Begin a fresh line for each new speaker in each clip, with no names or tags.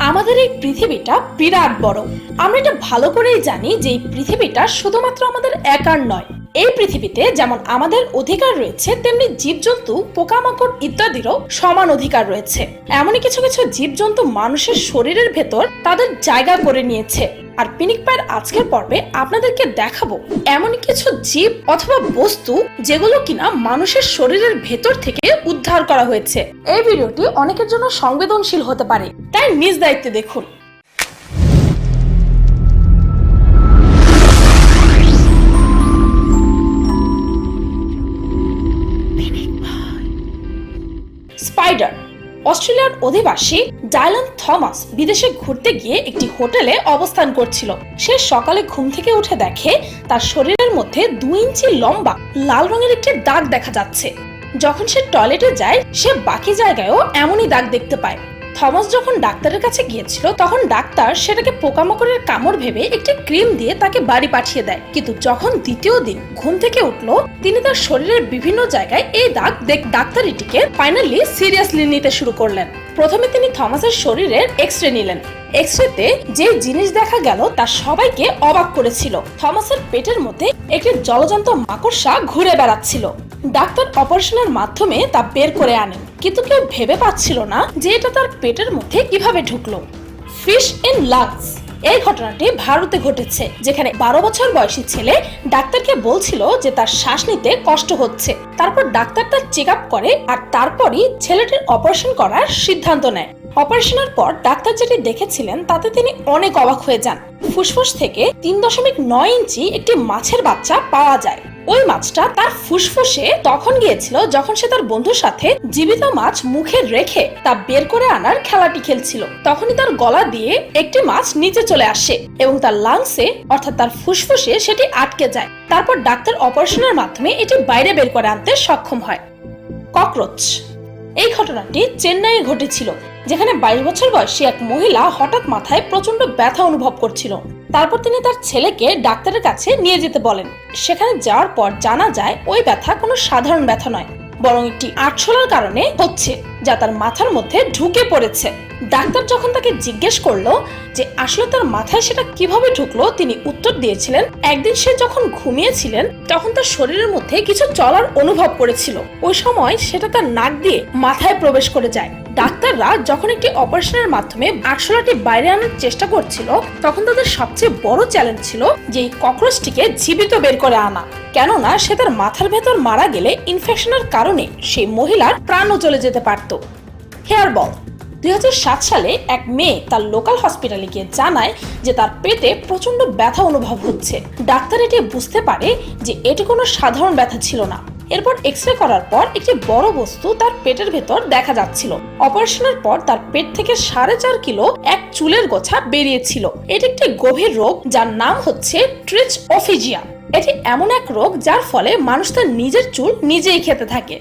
আমাদের এই পৃথিবীটা বিরাট বড়। আমরা এটা ভালো করেই জানি যে এই পৃথিবীটা শুধুমাত্র আমাদের একার নয়। এই পৃথিবীতে যেমন আমাদের অধিকার রয়েছে, তেমনি জীবজন্তু, পোকামাকড় ইত্যাদিরও সমান অধিকার রয়েছে। এমনই কিছু কিছু জীবজন্তু মানুষের শরীরের ভেতর তাদের জায়গা করে নিয়েছে। আর পিনিক পায়ের আজকের পর্বে আপনাদেরকে দেখাবো এমনই কিছু জীব অথবা বস্তু যেগুলো কিনা মানুষের শরীরের ভেতর থেকে উদ্ধার করা হয়েছে। এই ভিডিওটি অনেকের জন্য সংবেদনশীল হতে পারে। তাই নিজ দায়িত্বে দেখুন। স্পাইডার। অস্ট্রেলিয়ার অধিবাসী ডায়লন থমাস বিদেশে ঘুরতে গিয়ে একটি হোটেলে অবস্থান করছিল। সে সকালে ঘুম থেকে উঠে দেখে তার শরীরের মধ্যে দুই ইঞ্চি লম্বা, লাল রঙের একটি দাগ দেখা যাচ্ছে। যখন সে টয়লেটে যায়, সে বাকি জায়গায়ও এমনই দাগ দেখতে পায়। থমাস যখন ডাক্তারের কাছে গিয়েছিল, তখন ডাক্তার সেটাকে পোকামাকড়ের কামড় ভেবে একটি ক্রিম দিয়ে তাকে বাড়ি পাঠিয়ে দেয়। কিন্তু যখন দ্বিতীয় দিন ঘুম থেকে উঠল, তিনি তার শরীরের বিভিন্ন জায়গায় এই দাগ দেখ ডাক্তার এটিকে ফাইনালি সিরিয়াসলি নিতে শুরু করলেন। প্রথমে তিনি থমাসের শরীরের এক্স রে নিলেন। এক্স রেতে যে জিনিস দেখা গেল, তা সবাইকে অবাক করেছিল। থমাসের পেটের মধ্যে একটি জলজন্ত মাকড়সা ঘুরে বেড়াচ্ছিল। ডাক্তার অপারেশনের মাধ্যমে তা বের করে আনেন। কিন্তু কেউ ভেবে পাচ্ছিল না যে এটা তার পেটের মধ্যে কীভাবে ঢুকলো। ফিশ ইন লাংস এই ঘটনাটি ভারতে ঘটেছে, যেখানে বারো বছর বয়সী ছেলে ডাক্তারকে বলছিল যে তার শ্বাস নিতে কষ্ট হচ্ছে। তারপর ডাক্তার তার চেক করে আর তারপরই ছেলেটির অপারেশন করার সিদ্ধান্ত নেয়। অপারেশনের পর ডাক্তার যেটি দেখেছিলেন, তাতে তিনি অনেক অবাক হয়ে যান। ফুসফুস থেকে তিন দশমিক নয় ইঞ্চি একটি মাছের বাচ্চা পাওয়া যায়। ওই মাছটা তার ফুসফুসে তখন গিয়েছিল যখন সে তার বন্ধুর সাথে জীবিত মাছ মুখে রেখে তা বের করে আনার খেলাটি খেলছিল। তখনই তার গলা দিয়ে একটি মাছ নিচে চলে আসে এবং তার লাংসে অর্থাৎ তার ফুসফুসে, সেটি আটকে যায়। তারপর ডাক্তার অপারেশনের মাধ্যমে এটি বাইরে বের করে আনতে সক্ষম হয়। ককরোচ। এই ঘটনাটি চেন্নাইয়ে ঘটেছিল, যেখানে বাইশ বছর বয়সী এক মহিলা হঠাৎ মাথায় প্রচণ্ড ব্যথা অনুভব করছিল। তারপর তিনি তার ছেলেকে ডাক্তারের কাছে নিয়ে যেতে বলেন। সেখানে যাওয়ার পর জানা যায় ওই ব্যথা কোনো সাধারণ ব্যথা নয়, বরং একটি আটশোলার কারণে হচ্ছে, যা তার মাথার মধ্যে ঢুকে পড়েছে। ডাক্তার যখন তাকে জিজ্ঞেস করল যে আসলে তার মাথায় সেটা কীভাবে ঢুকলো, তিনি উত্তর দিয়েছিলেন, একদিন সে যখন ঘুমিয়েছিলেন, তখন তার শরীরের মধ্যে কিছু চলার অনুভব করেছিল। ওই সময় সেটা তার নাক দিয়ে মাথায় প্রবেশ করে যায়। ডাক্তাররা যখন একটি অপারেশনের মাধ্যমে আটশোলাটি বাইরে আনার চেষ্টা করছিল, তখন তাদের সবচেয়ে বড় চ্যালেঞ্জ ছিল যে এই ককরোচটিকে জীবিত বের করে আনা। কেননা সে তার মাথার ভেতর মারা গেলে ইনফেকশনের কারণে সেই মহিলার প্রাণও চলে যেতে পারত। Hair ball. দুই সাত সালে এক মেয়ে তার লোকাল হসপিটালে গিয়ে জানায় যে তার পেটে প্রচণ্ড ব্যথা অনুভব হচ্ছে। ডাক্তার এটি বুঝতে পারে যে এটি কোনো সাধারণ ব্যথা ছিল না। এরপর এক্স রে করার পর একটি বড় বস্তু তার পেটের ভেতর দেখা যাচ্ছিল। অপারেশনের পর তার পেট থেকে সাড়ে চার কিলো এক চুলের গোছা বেরিয়েছিল। এটি একটি গভীর রোগ যার নাম হচ্ছে ট্রিচ অফিজিয়া এটি এমন এক রোগ যার ফলে মানুষ তার নিজের চুল নিজেই খেতে থাকে।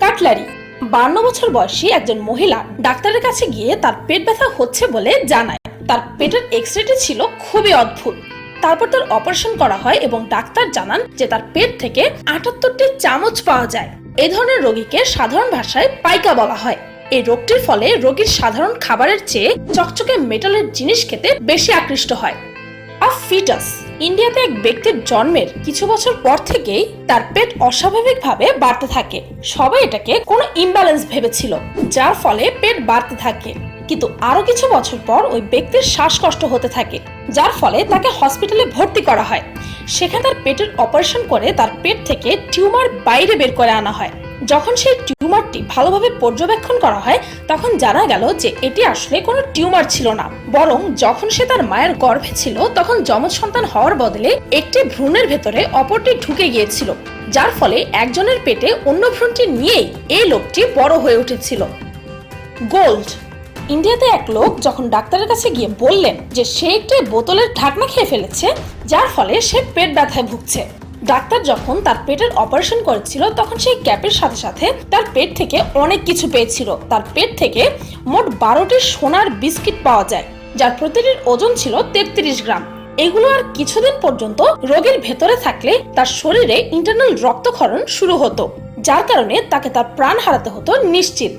কাটলারি বান্ন বছর বয়সী একজন মহিলা ডাক্তারের কাছে গিয়ে তার পেট ব্যথা হচ্ছে বলে জানায়। তার পেটের এক্স রেটি ছিল খুবই অদ্ভুত। তারপর তার অপারেশন করা হয় এবং ডাক্তার জানান যে তার পেট থেকে আটাত্তরটি চামচ পাওয়া যায়। এই ধরনের রোগীকে সাধারণ ভাষায় পাইকা বলা হয়। এই রোগটির ফলে রোগীর সাধারণ খাবারের চেয়ে চকচকে মেটালের জিনিস খেতে বেশি আকৃষ্ট হয়। অফ ফিটাস ইন্ডিয়াতে এক ব্যক্তির জন্মের কিছু বছর পর থেকেই তার পেট অস্বাভাবিকভাবে বাড়তে থাকে। সবাই এটাকে কোনো ইমব্যালেন্স ভেবেছিল, যার ফলে পেট বাড়তে থাকে। কিন্তু আরও কিছু বছর পর ওই ব্যক্তির শ্বাসকষ্ট হতে থাকে, যার ফলে তাকে হসপিটালে ভর্তি করা হয়। সেখানে তার পেটের অপারেশন করে তার পেট থেকে টিউমার বাইরে বের করে আনা হয়। যখন সেই টিউমারটি ভালোভাবে পর্যবেক্ষণ করা হয়, তখন জানা গেল যে এটি আসলে কোনো টিউমার ছিল না। বরং যখন সে তার মায়ের গর্ভে ছিল, তখন যমজ সন্তান হওয়ার বদলে একটি ভ্রূণের ভেতরে অপরটি ঢুকে গিয়েছিল, যার ফলে একজনের পেটে অন্য ভ্রূণটি নিয়েই এই লোকটি বড় হয়ে উঠেছিল। গোল্ড। ইন্ডিয়াতে এক লোক যখন ডাক্তারের কাছে গিয়ে বললেন যে সে একটি বোতলের ঢাকনা খেয়ে ফেলেছে, যার ফলে সে পেট ব্যথায় ভুগছে। ডাক্তার যখন তার পেটের অপারেশন করেছিল, তখন সেই ক্যাপের সাথে সাথে তার পেট থেকে অনেক কিছু পেয়েছিল। তার পেট থেকে মোট বারোটি সোনার বিস্কিট পাওয়া যায়, যার প্রতিটির ওজন ছিল তেত্রিশ গ্রাম। এগুলো আর কিছুদিন পর্যন্ত রোগীর ভেতরে থাকলে তার শরীরে ইন্টারনাল রক্তক্ষরণ শুরু হতো, যার কারণে তাকে তার প্রাণ হারাতে হতো নিশ্চিত।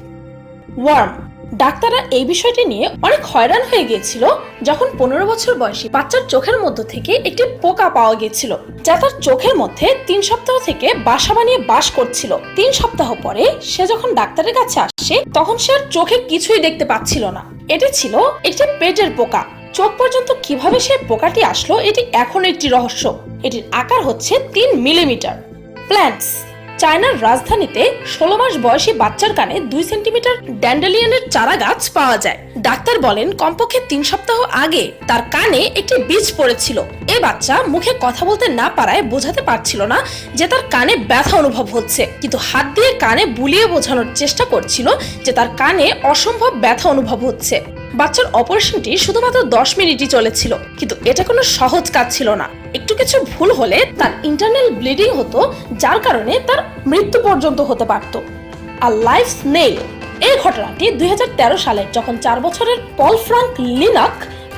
ওয়ার্ম ডাক্তাররা এই বিষয়টি নিয়ে অনেক হয়রান হয়ে গিয়েছিল যখন পনেরো বছর বয়সী বাচ্চার চোখের মধ্য থেকে একটি পোকা পাওয়া গিয়েছিল, যা তার চোখের মধ্যে তিন সপ্তাহ থেকে বাসা বানিয়ে বাস করছিল। তিন সপ্তাহ পরে সে যখন ডাক্তারের কাছে আসে, তখন সে আর চোখে কিছুই দেখতে পাচ্ছিল না। এটি ছিল একটি পেটের পোকা। চোখ পর্যন্ত কীভাবে সে পোকাটি আসলো, এটি এখন একটি রহস্য। এটির আকার হচ্ছে তিন মিলিমিটার। প্ল্যান্টস চায়নার রাজধানীতে ষোলো মাস বয়সী বাচ্চার কানে দুই সেন্টিমিটার ড্যান্ডেলিয়ানের চারা গাছ পাওয়া যায়। ডাক্তার বলেন, কমপক্ষে তিন সপ্তাহ আগে তার কানে একটি বীজ পড়েছিল। এ বাচ্চা মুখে কথা বলতে না পারায় বোঝাতে পারছিল না যে তার কানে ব্যথা অনুভব হচ্ছে। কিন্তু হাত দিয়ে কানে বুলিয়ে বোঝানোর চেষ্টা করছিল যে তার কানে অসম্ভব ব্যথা অনুভব হচ্ছে। বাচ্চার অপারেশনটি শুধুমাত্র দশ মিনিটই চলেছিল, কিন্তু এটা কোনো সহজ কাজ ছিল না। একটু কিছু ভুল হলে তার ইন্টারনাল ব্লিডিং হতো, যার কারণে তার মৃত্যু পর্যন্ত হতে পারত। আর লাইফ স্নেল এই ঘটনাটি দুই সালে যখন চার বছরের পল ফ্রাঙ্ক লিনাক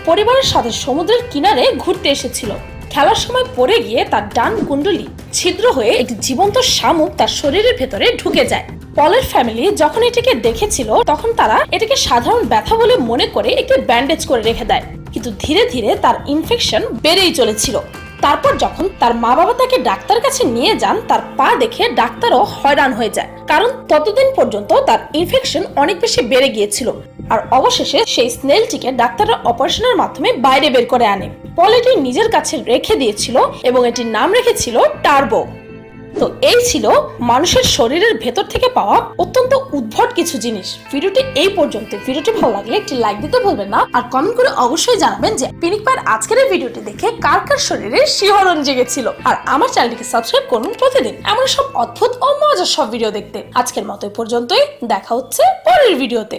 পরিবারের সাথে সমুদ্রের কিনারে ঘুরতে এসেছিল। খেলার সময় পড়ে গিয়ে তার ডান কুণ্ডলি ছিদ্র হয়ে একটি জীবন্ত শামুক তার শরীরের ভেতরে ঢুকে যায়। পলের ফ্যামিলি যখন এটিকে দেখেছিল, তখন তারা এটিকে সাধারণ ব্যথা বলে মনে করে একটি ব্যান্ডেজ করে রেখে দেয়। কিন্তু ধীরে ধীরে তার ইনফেকশন বেড়েই চলেছিল। তারপর যখন তার মা বাবা তাকে ডাক্তার কাছে নিয়ে যান, তার পা দেখে ডাক্তারও হয়রান হয়ে যায়। কারণ ততদিন পর্যন্ত তার ইনফেকশন অনেক বেশি বেড়ে গিয়েছিল। আর অবশেষে সেই স্নেলটিকে ডাক্তাররা অপারেশনের মাধ্যমে বাইরে বের করে আনে। পল এটি নিজের কাছে রেখে দিয়েছিল এবং এটির নাম রেখেছিল টার্বো তো এই ছিল মানুষের শরীরের ভেতর থেকে পাওয়া অত্যন্ত উদ্ভট কিছু জিনিস। ভিডিওটি এই পর্যন্ত। ভিডিওটি ভালো লাগলে একটি লাইক দিতে ভুলবেন না। আর কমেন্ট করে অবশ্যই জানাবেন যে পিনিক পায়ের আজকের এই ভিডিওটি দেখে কার কার শরীরে শিহরণ জেগেছিল। আর আমার চ্যানেলটিকে সাবস্ক্রাইব করুন প্রতিদিন এমন সব অদ্ভুত ও মজার সব ভিডিও দেখতে। আজকের মতো পর্যন্তই। দেখা হচ্ছে পরের ভিডিওতে